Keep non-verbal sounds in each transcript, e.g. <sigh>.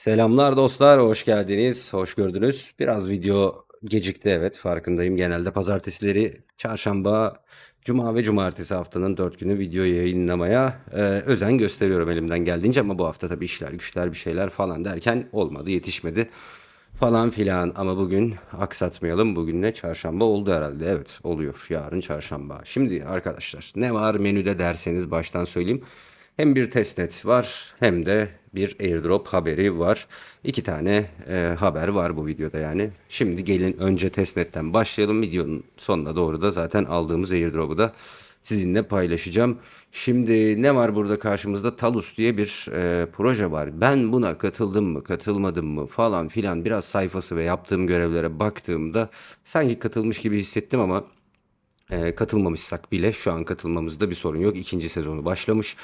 Selamlar dostlar, hoş geldiniz, hoş gördünüz. Biraz video gecikti evet, farkındayım. Genelde pazartesileri, çarşamba, cuma ve cumartesi haftanın dört günü video yayınlamaya e, özen gösteriyorum elimden geldiğince. Ama bu hafta tabii işler, güçler, bir şeyler falan derken olmadı, yetişmedi falan filan. Ama bugün aksatmayalım. Bugün ne? Çarşamba oldu herhalde. Evet, oluyor. Yarın çarşamba. Şimdi arkadaşlar ne var menüde derseniz baştan söyleyeyim. Hem bir testnet var hem de bir airdrop haberi var. İki tane e, haber var bu videoda yani. Şimdi gelin önce testnetten başlayalım. Videonun sonuna doğru da zaten aldığımız airdrop'u da sizinle paylaşacağım. Şimdi ne var burada karşımızda? Talus diye bir e, proje var. Ben buna katıldım mı, katılmadım mı falan filan biraz sayfası ve yaptığım görevlere baktığımda sanki katılmış gibi hissettim ama e, katılmamışsak bile şu an katılmamızda bir sorun yok. İkinci sezonu başlamış.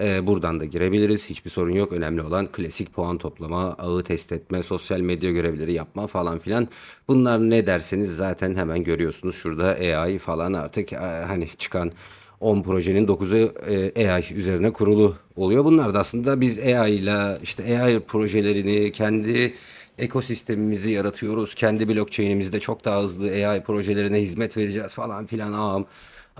E, buradan da girebiliriz. Hiçbir sorun yok. Önemli olan klasik puan toplama, ağı test etme, sosyal medya görevleri yapma falan filan. Bunlar ne derseniz zaten hemen görüyorsunuz. Şurada AI falan artık e, hani çıkan 10 projenin 9'u e, AI üzerine kurulu oluyor. Bunlar da aslında biz AI ile işte AI projelerini kendi ekosistemimizi yaratıyoruz. Kendi blockchain'imizde çok daha hızlı AI projelerine hizmet vereceğiz falan filan. Ağam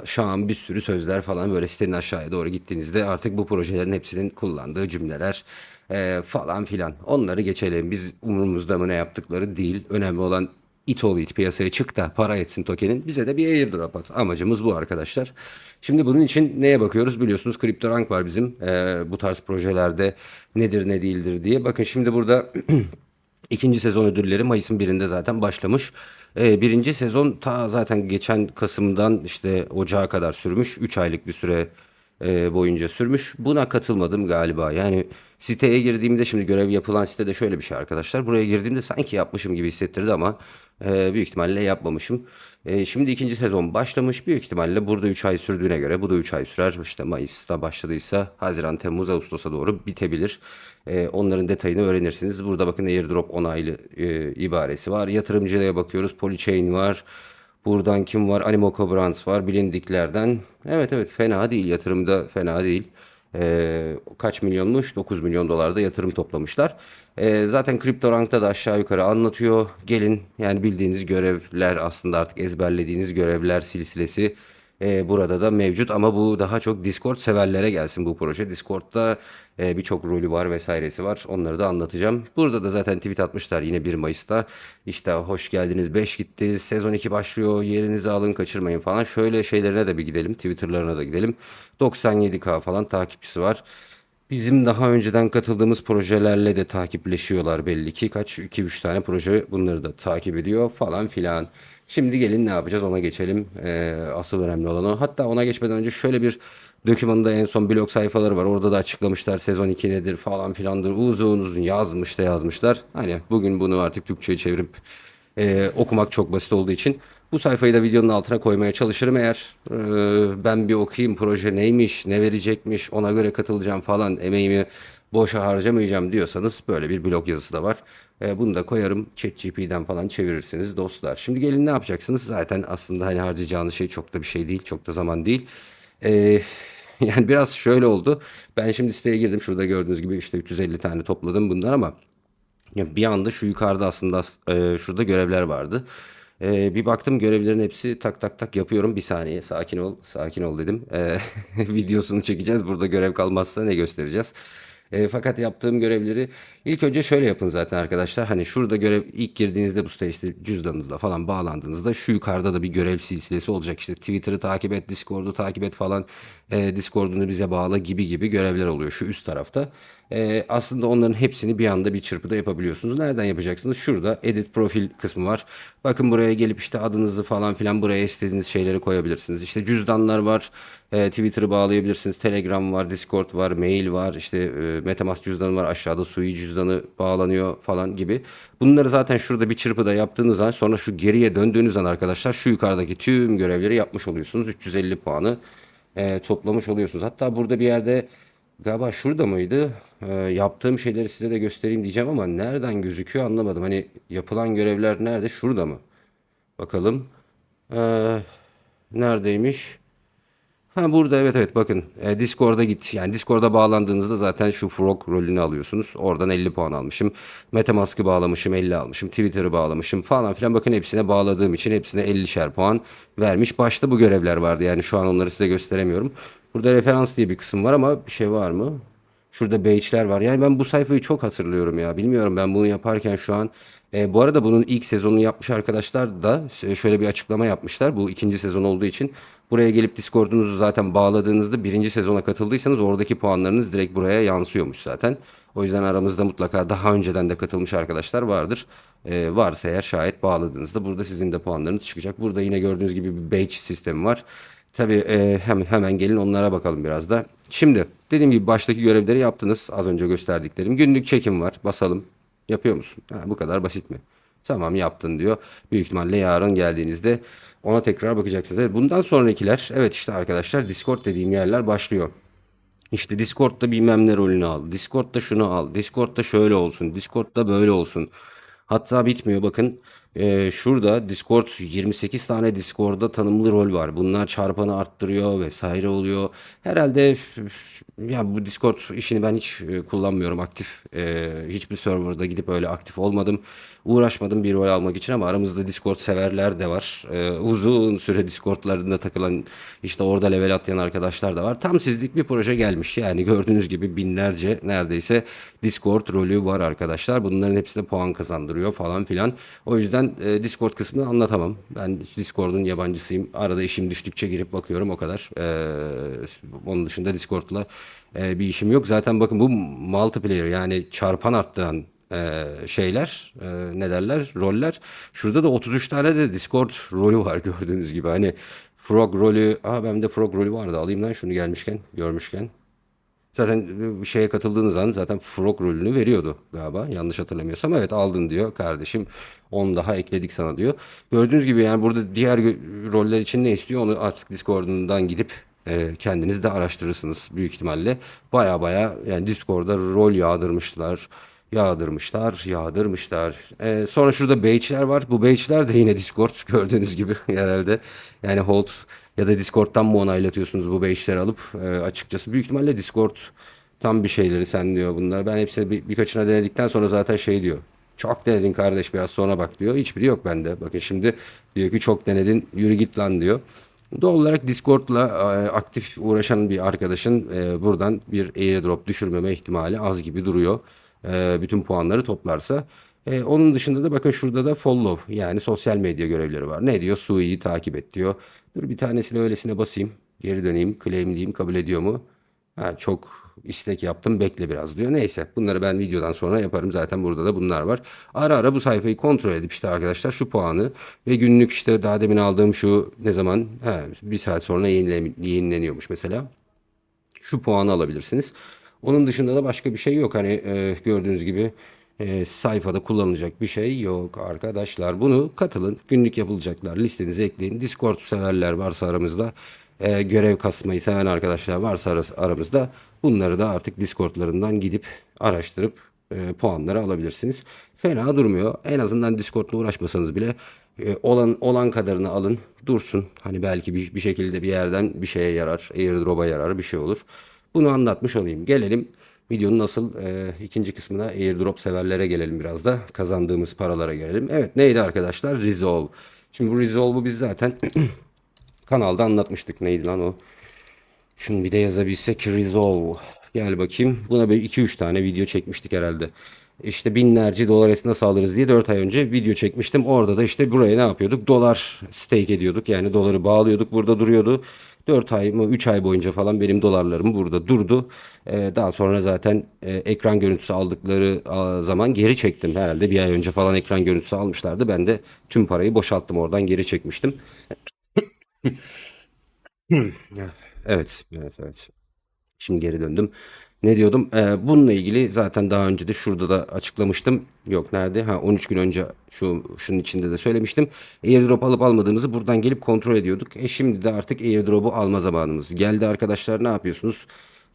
şu an bir sürü sözler falan böyle sitenin aşağıya doğru gittiğinizde artık bu projelerin hepsinin kullandığı cümleler e, falan filan. Onları geçelim. Biz umurumuzda mı ne yaptıkları değil. Önemli olan it ol it piyasaya çık da para etsin tokenin. Bize de bir airdrop at. Amacımız bu arkadaşlar. Şimdi bunun için neye bakıyoruz? Biliyorsunuz CryptoRank var bizim. E, bu tarz projelerde nedir ne değildir diye. Bakın şimdi burada <clears throat> İkinci sezon ödülleri Mayıs'ın birinde zaten başlamış. Ee, birinci sezon ta zaten geçen Kasım'dan işte Ocağa kadar sürmüş. 3 aylık bir süre e, boyunca sürmüş. Buna katılmadım galiba. Yani siteye girdiğimde şimdi görev yapılan sitede şöyle bir şey arkadaşlar. Buraya girdiğimde sanki yapmışım gibi hissettirdi ama e, büyük ihtimalle yapmamışım. E, şimdi ikinci sezon başlamış. Büyük ihtimalle burada 3 ay sürdüğüne göre bu da 3 ay sürer. İşte Mayıs'ta başladıysa Haziran, Temmuz, Ağustos'a doğru bitebilir. E, onların detayını öğrenirsiniz. Burada bakın airdrop onaylı ibaresi var. Yatırımcıya bakıyoruz. Polychain var. Buradan kim var? Animoca Brands var. Bilindiklerden. Evet evet fena değil. Yatırımda fena değil. Ee, kaç milyonmuş? 9 milyon dolarda yatırım toplamışlar. Ee, zaten CryptoRank'ta da aşağı yukarı anlatıyor. Gelin yani bildiğiniz görevler aslında artık ezberlediğiniz görevler silsilesi e, burada da mevcut ama bu daha çok Discord severlere gelsin bu proje. Discord'da e, birçok rolü var vesairesi var. Onları da anlatacağım. Burada da zaten tweet atmışlar yine 1 Mayıs'ta. İşte hoş geldiniz 5 gitti. Sezon 2 başlıyor. Yerinizi alın kaçırmayın falan. Şöyle şeylerine de bir gidelim. Twitter'larına da gidelim. 97k falan takipçisi var. Bizim daha önceden katıldığımız projelerle de takipleşiyorlar belli ki. Kaç 2-3 tane proje bunları da takip ediyor falan filan. Şimdi gelin ne yapacağız ona geçelim. Ee, asıl önemli olan o. Hatta ona geçmeden önce şöyle bir dokümanda en son blog sayfaları var. Orada da açıklamışlar sezon 2 nedir falan filandır. Uzun uzun yazmış da yazmışlar. Hani bugün bunu artık Türkçe'ye çevirip e, okumak çok basit olduğu için bu sayfayı da videonun altına koymaya çalışırım eğer e, ben bir okuyayım proje neymiş, ne verecekmiş, ona göre katılacağım falan emeğimi boşa harcamayacağım diyorsanız böyle bir blog yazısı da var. E, bunu da koyarım ChatGPT'den falan çevirirsiniz dostlar. Şimdi gelin ne yapacaksınız? Zaten aslında hani harcayacağınız şey çok da bir şey değil, çok da zaman değil. E, <laughs> yani biraz şöyle oldu. Ben şimdi siteye girdim. Şurada gördüğünüz gibi işte 350 tane topladım bunlar ama bir anda şu yukarıda aslında e, şurada görevler vardı. E, bir baktım görevlerin hepsi tak tak tak yapıyorum. Bir saniye sakin ol sakin ol dedim. E, <laughs> videosunu çekeceğiz. Burada görev kalmazsa ne göstereceğiz? E, fakat yaptığım görevleri ilk önce şöyle yapın zaten arkadaşlar. Hani şurada görev ilk girdiğinizde bu site işte cüzdanınızla falan bağlandığınızda şu yukarıda da bir görev silsilesi olacak. İşte Twitter'ı takip et, Discord'u takip et falan. E, Discord'unu bize bağla gibi gibi görevler oluyor şu üst tarafta. E, aslında onların hepsini bir anda bir çırpıda yapabiliyorsunuz. Nereden yapacaksınız? Şurada edit profil kısmı var. Bakın buraya gelip işte adınızı falan filan buraya istediğiniz şeyleri koyabilirsiniz. İşte cüzdanlar var. E, Twitter'ı bağlayabilirsiniz. Telegram var, Discord var, mail var. İşte e, Metamask cüzdanı var. Aşağıda Sui cüzdanı bağlanıyor falan gibi. Bunları zaten şurada bir çırpıda yaptığınız an sonra şu geriye döndüğünüz an arkadaşlar şu yukarıdaki tüm görevleri yapmış oluyorsunuz. 350 puanı e, toplamış oluyorsunuz. Hatta burada bir yerde galiba şurada mıydı? E, yaptığım şeyleri size de göstereyim diyeceğim ama nereden gözüküyor anlamadım. Hani yapılan görevler nerede? Şurada mı? Bakalım. E, neredeymiş? Ha burada evet evet bakın e, Discord'a git yani Discord'a bağlandığınızda zaten şu Frog rolünü alıyorsunuz. Oradan 50 puan almışım. Metamask'ı bağlamışım 50 almışım. Twitter'ı bağlamışım falan filan. Bakın hepsine bağladığım için hepsine 50'şer puan vermiş. Başta bu görevler vardı yani şu an onları size gösteremiyorum. Burada referans diye bir kısım var ama bir şey var mı? Şurada badge'ler var. Yani ben bu sayfayı çok hatırlıyorum ya. Bilmiyorum ben bunu yaparken şu an. E, bu arada bunun ilk sezonunu yapmış arkadaşlar da e, şöyle bir açıklama yapmışlar. Bu ikinci sezon olduğu için. Buraya gelip Discord'unuzu zaten bağladığınızda birinci sezona katıldıysanız oradaki puanlarınız direkt buraya yansıyormuş zaten. O yüzden aramızda mutlaka daha önceden de katılmış arkadaşlar vardır. E, varsa eğer şayet bağladığınızda burada sizin de puanlarınız çıkacak. Burada yine gördüğünüz gibi bir badge sistemi var. Tabii e, hem, hemen gelin onlara bakalım biraz da. Şimdi dediğim gibi baştaki görevleri yaptınız. Az önce gösterdiklerim. Günlük çekim var. Basalım. Yapıyor musun? Ha, bu kadar basit mi? Tamam yaptın diyor. Büyük ihtimalle yarın geldiğinizde ona tekrar bakacaksınız. Evet, bundan sonrakiler evet işte arkadaşlar Discord dediğim yerler başlıyor. İşte Discord'da bilmem ne rolünü al. Discord'da şunu al. Discord'da şöyle olsun. Discord'da böyle olsun. Hatta bitmiyor bakın. Ee, şurada Discord 28 tane Discord'da tanımlı rol var. Bunlar çarpanı arttırıyor vesaire oluyor. Herhalde ya bu Discord işini ben hiç e, kullanmıyorum aktif. E, hiçbir serverda gidip öyle aktif olmadım. Uğraşmadım bir rol almak için ama aramızda Discord severler de var. E, uzun süre Discord'larında takılan işte orada level atlayan arkadaşlar da var. Tam sizlik bir proje gelmiş. Yani gördüğünüz gibi binlerce neredeyse Discord rolü var arkadaşlar. Bunların hepsi de puan kazandırıyor falan filan. O yüzden e, Discord kısmını anlatamam. Ben Discord'un yabancısıyım. Arada işim düştükçe girip bakıyorum o kadar. E, onun dışında Discord'la e, bir işim yok. Zaten bakın bu multiplayer yani çarpan arttıran e, şeyler e, ne derler roller. Şurada da 33 tane de Discord rolü var <laughs> gördüğünüz gibi. Hani Frog rolü. Aa bende Frog rolü vardı. Alayım lan şunu gelmişken, görmüşken. Zaten şeye katıldığınız zaman zaten Frog rolünü veriyordu galiba. Yanlış hatırlamıyorsam. Evet aldın diyor kardeşim. 10 daha ekledik sana diyor. Gördüğünüz gibi yani burada diğer roller için ne istiyor onu artık Discord'undan gidip e, kendiniz de araştırırsınız büyük ihtimalle. Baya baya yani Discord'da rol yağdırmışlar. Yağdırmışlar, yağdırmışlar. E, sonra şurada badge'ler var. Bu badge'ler de yine Discord <laughs> gördüğünüz gibi herhalde. Yani Hold ya da Discord'dan mı onaylatıyorsunuz bu badge'leri alıp e, açıkçası büyük ihtimalle Discord tam bir şeyleri sen diyor bunlar. Ben hepsini bir, birkaçına denedikten sonra zaten şey diyor. Çok denedin kardeş biraz sonra bak diyor. Hiçbiri yok bende. Bakın şimdi diyor ki çok denedin yürü git lan diyor. Doğal olarak Discord'la e, aktif uğraşan bir arkadaşın e, buradan bir airdrop düşürmeme ihtimali az gibi duruyor. E, bütün puanları toplarsa. E, onun dışında da bakın şurada da follow yani sosyal medya görevleri var. Ne diyor? Sui'yi takip et diyor. Dur bir tanesine öylesine basayım. Geri döneyim. Claim diyeyim. Kabul ediyor mu? Ha, çok istek yaptım bekle biraz diyor. Neyse bunları ben videodan sonra yaparım. Zaten burada da bunlar var. Ara ara bu sayfayı kontrol edip işte arkadaşlar şu puanı ve günlük işte daha demin aldığım şu ne zaman ha, bir saat sonra yenile, yenileniyormuş mesela. Şu puanı alabilirsiniz. Onun dışında da başka bir şey yok. Hani e, gördüğünüz gibi e, sayfada kullanılacak bir şey yok arkadaşlar. Bunu katılın. Günlük yapılacaklar. Listenize ekleyin. Discord severler varsa aramızda e, görev kasmayı seven arkadaşlar varsa aramızda bunları da artık Discord'larından gidip araştırıp e, puanları alabilirsiniz. Fena durmuyor. En azından Discord'la uğraşmasanız bile e, olan olan kadarını alın, dursun. Hani belki bir, bir şekilde bir yerden bir şeye yarar, airdrop'a yarar, bir şey olur. Bunu anlatmış olayım. Gelelim videonun nasıl e, ikinci kısmına airdrop severlere gelelim biraz da. Kazandığımız paralara gelelim. Evet neydi arkadaşlar? Resolve. Şimdi bu Resolve'u biz zaten <clears throat> kanalda anlatmıştık. Neydi lan o? Şunu bir de yazabilsek Resolve. Gel bakayım. Buna böyle 2-3 tane video çekmiştik herhalde. İşte binlerce dolar nasıl alırız diye 4 ay önce video çekmiştim. Orada da işte buraya ne yapıyorduk? Dolar stake ediyorduk. Yani doları bağlıyorduk. Burada duruyordu. 4 ay mı 3 ay boyunca falan benim dolarlarım burada durdu. Ee, daha sonra zaten e, ekran görüntüsü aldıkları zaman geri çektim. Herhalde bir ay önce falan ekran görüntüsü almışlardı. Ben de tüm parayı boşalttım oradan geri çekmiştim. <laughs> evet, evet, evet. Şimdi geri döndüm. Ne diyordum? Ee, bununla ilgili zaten daha önce de şurada da açıklamıştım. Yok nerede? Ha 13 gün önce şu şunun içinde de söylemiştim. Airdrop alıp almadığımızı buradan gelip kontrol ediyorduk. E şimdi de artık airdrop'u alma zamanımız geldi arkadaşlar. Ne yapıyorsunuz?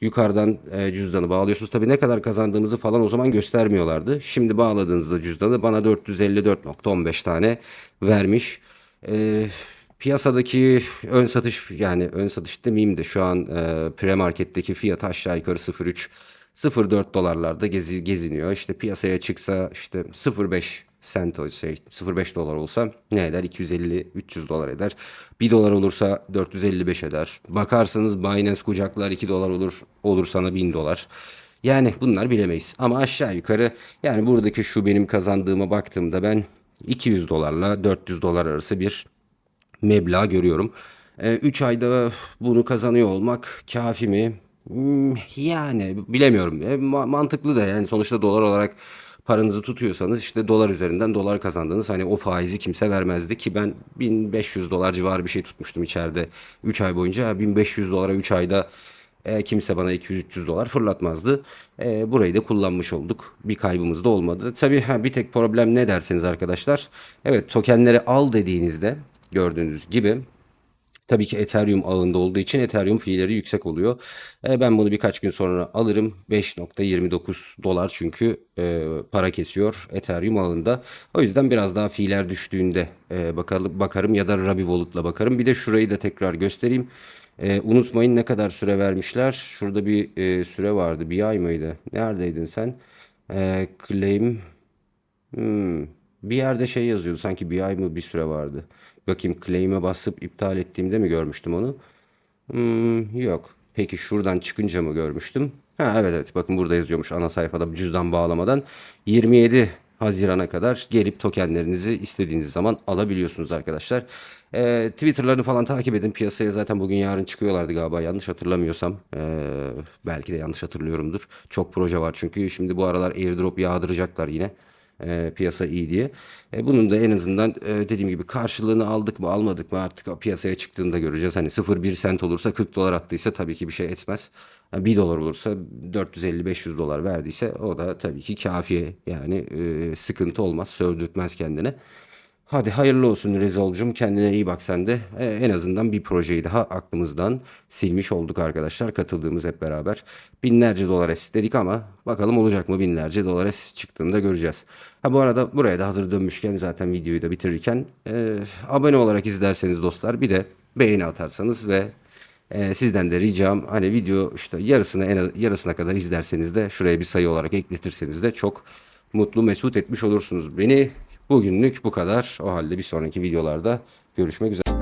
Yukarıdan e, cüzdanı bağlıyorsunuz. Tabii ne kadar kazandığımızı falan o zaman göstermiyorlardı. Şimdi bağladığınızda cüzdanı bana 454.15 tane vermiş. Eee Piyasadaki ön satış yani ön satış demeyeyim de şu an e, pre-marketteki fiyat aşağı yukarı 0.3 0.4 dolarlarda gezi, geziniyor. İşte piyasaya çıksa işte 0.5 sent o şey 0.5 dolar olsa ne eder? 250-300 dolar eder. 1 dolar olursa 455 eder. Bakarsanız Binance kucaklar 2 dolar olur olur sana 1000 dolar. Yani bunlar bilemeyiz. Ama aşağı yukarı yani buradaki şu benim kazandığıma baktığımda ben 200 dolarla 400 dolar arası bir meblağ görüyorum. 3 ayda bunu kazanıyor olmak kafi mi? Hmm, Yani bilemiyorum. E, ma- mantıklı da yani sonuçta dolar olarak paranızı tutuyorsanız işte dolar üzerinden dolar kazandınız. Hani o faizi kimse vermezdi ki ben 1500 dolar civarı bir şey tutmuştum içeride 3 ay boyunca. 1500 dolara 3 ayda e, kimse bana 200-300 dolar fırlatmazdı. E, burayı da kullanmış olduk. Bir kaybımız da olmadı. Tabii ha, bir tek problem ne derseniz arkadaşlar. Evet tokenleri al dediğinizde gördüğünüz gibi Tabii ki Ethereum ağında olduğu için Ethereum fiilleri yüksek oluyor. E, ben bunu birkaç gün sonra alırım. 5.29 dolar çünkü e, para kesiyor Ethereum ağında. O yüzden biraz daha fiiller düştüğünde e, bakalım bakarım ya da Rabi Wallet'la bakarım. Bir de şurayı da tekrar göstereyim. E, unutmayın ne kadar süre vermişler. Şurada bir süre vardı. Bir ay mıydı? Neredeydin sen? Claim Hmm, bir yerde şey yazıyordu sanki bir ay mı bir süre vardı. Bakayım claim'e basıp iptal ettiğimde mi görmüştüm onu? Hmm, yok. Peki şuradan çıkınca mı görmüştüm? Ha evet evet bakın burada yazıyormuş ana sayfada cüzdan bağlamadan 27 Haziran'a kadar gelip tokenlerinizi istediğiniz zaman alabiliyorsunuz arkadaşlar. Ee, Twitter'larını falan takip edin. Piyasaya zaten bugün yarın çıkıyorlardı galiba yanlış hatırlamıyorsam. Ee, belki de yanlış hatırlıyorumdur. Çok proje var çünkü şimdi bu aralar airdrop yağdıracaklar yine e, piyasa iyi diye. E, bunun da en azından e, dediğim gibi karşılığını aldık mı almadık mı artık o piyasaya çıktığında göreceğiz. Hani 0.1 sent olursa 40 dolar attıysa tabii ki bir şey etmez. Yani 1 dolar olursa 450-500 dolar verdiyse o da tabii ki kafiye yani e, sıkıntı olmaz sövdürtmez kendine. Hadi hayırlı olsun Rezolcum. Kendine iyi bak sen de. Ee, en azından bir projeyi daha aklımızdan silmiş olduk arkadaşlar. Katıldığımız hep beraber. Binlerce dolar istedik ama bakalım olacak mı binlerce dolar çıktığında göreceğiz. Ha bu arada buraya da hazır dönmüşken zaten videoyu da bitirirken e, abone olarak izlerseniz dostlar bir de beğeni atarsanız ve e, sizden de ricam hani video işte yarısını en az, yarısına kadar izlerseniz de şuraya bir sayı olarak ekletirseniz de çok mutlu mesut etmiş olursunuz beni. Bugünlük bu kadar. O halde bir sonraki videolarda görüşmek üzere.